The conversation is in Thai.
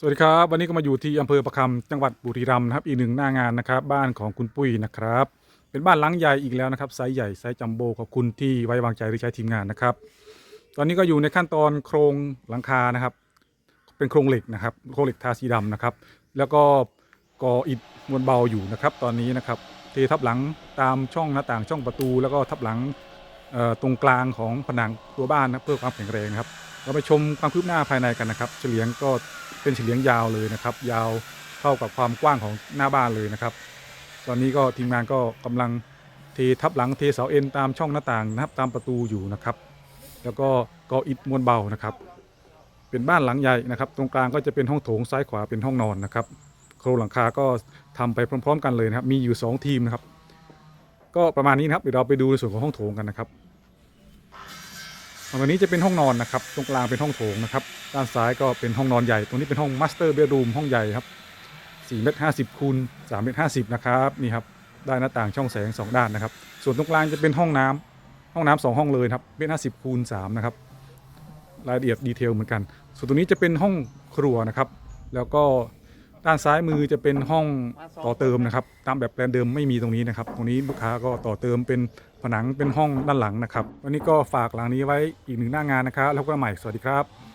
สวัสดีครับ วันนี้ก็มาอยู่ที่อำเภอประคำจังหวัดบุรีรัมย์นะครับ อีกหนึ่งหน้างานนะครับ บ้านของคุณปุ้ยนะครับ เป็นบ้านหลังใหญ่อีกแล้วนะครับไซส์ใหญ่ไซส์จัมโบ้ขอบคุณที่ไว้วางใจหรือใช้ทีมงานนะครับ ตอนนี้ก็อยู่ในขั้นตอนโครงหลังคานะครับ เป็นโครงเหล็กนะครับโครงเหล็กทาสีดำนะครับ แล้วก็ก่ออิฐมวลเบาอยู่นะครับ ตอนนี้นะครับเททับหลังตามช่องหน้าต่างช่องประตู แล้วก็ทับหลังตรงกลางของผนังตัวบ้านนะเพื่อความแข็งแรงนะครับ เราไปชมความคืบหน้าภายในกันนะครับ เฉลียงก็เป็นเฉลียงยาวเลยนะครับ ยาวเท่ากับความกว้างของหน้าบ้านเลยนะครับ ตอนนี้ก็ทีมงานก็กำลังเททับหลังเทเสาเอ็นตามช่องหน้าต่างนะครับตามประตูอยู่นะครับ แล้วก็ก่ออิฐมวลเบานะครับ เป็นบ้านหลังใหญ่นะครับ ตรงกลางก็จะเป็นห้องโถงซ้ายขวาเป็นห้องนอนนะครับ โครงหลังคาก็ทำไปพร้อม ๆ กันเลยนะครับ มีอยู่ 2 ทีมนะครับ ก็ประมาณนี้นะครับเดี๋ยวเราไปดูในส่วนของห้องโถงกันนะครับ วันนี้จะเป็นห้องนอนนะครับ ตรงกลางเป็นห้องโถงนะครับ ด้านซ้ายก็เป็นห้องนอนใหญ่ ตรงนี้เป็นห้องมาสเตอร์เบดรูมห้องใหญ่ครับ4เมตร50คูณ3เมตร50นะครับนี่ครับได้หน้าต่างช่องแสง 2 ด้านนะครับ ส่วนตรงกลางจะเป็นห้องน้ำห้องน้ำสองห้องเลยครับเมตร50คูณ3นะครับรายละเอียดดีเทลเหมือนกัน ส่วนตรงนี้จะเป็นห้องครัวนะครับ แล้วก็ ด้านซ้ายมือจะเป็นห้องต่อเติมนะครับ ตามแบบแปลนเดิมไม่มีตรงนี้นะครับ ตรงนี้ลูกค้าก็ต่อเติมเป็นผนังเป็นห้องด้านหลังนะครับ วันนี้ก็ฝากหลังนี้ไว้อีกหนึ่งหน้างานนะครับ แล้วก็ใหม่สวัสดีครับ